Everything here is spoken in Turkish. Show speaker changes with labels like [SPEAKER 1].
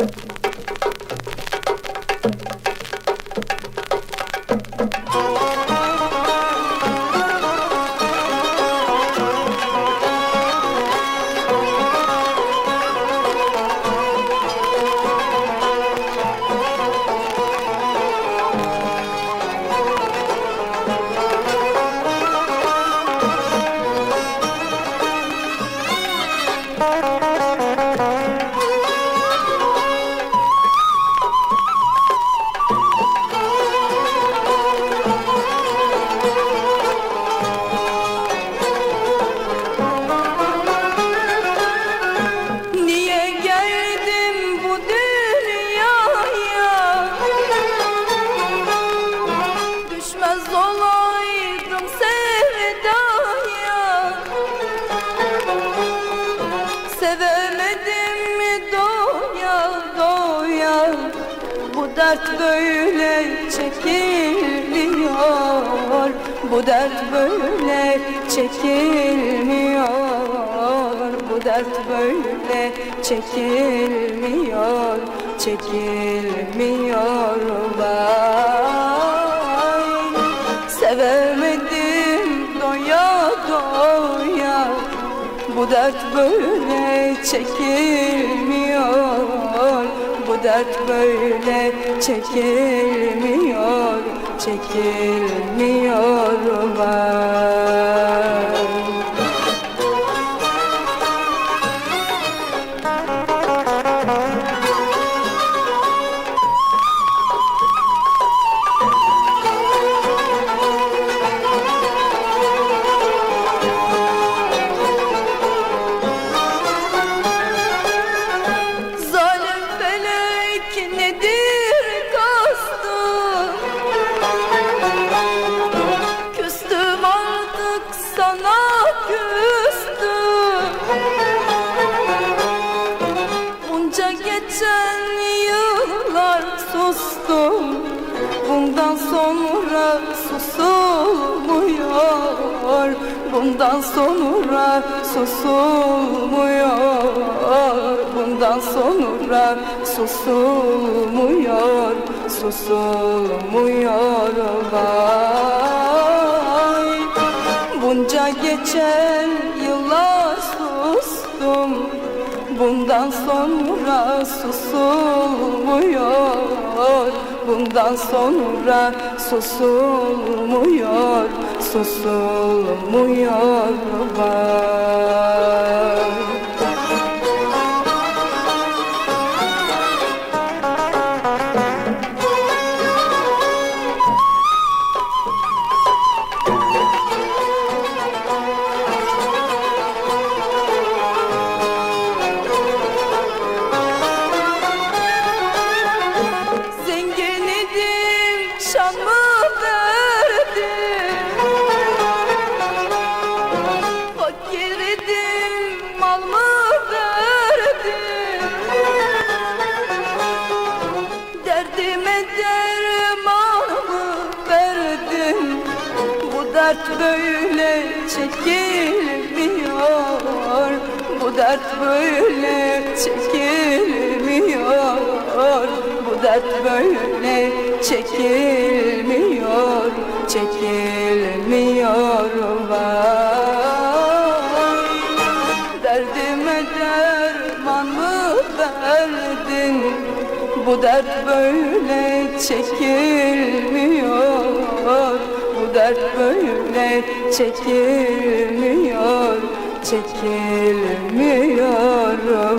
[SPEAKER 1] Niye Sevemedim mi doya doya? Bu dert böyle çekilmiyor. Bu dert böyle çekilmiyor. Bu dert böyle çekilmiyor. Çekilmiyor vay Sevemedim doya Bu dert böyle çekilmiyor. Bu dert böyle çekilmiyor. Çekilmiyor vay geçen yıllar sustum Bundan sonra susulmuyor. Bundan sonra susulmuyor. Bundan sonra susulmuyor Susulmuyor. Vay. Bunca geçen yıllar sustum Bundan sonra susulmuyor. Bundan sonra susulmuyor Susulmuyor. vay dert böyle çekilmiyor. Bu dert böyle çekilmiyor. Bu dert böyle çekilmiyor. Çekilmiyor vay Derdime derman mı verdin? Bu dert böyle çekilmiyor dert böyle çekilmiyor Çekilmiyor oh,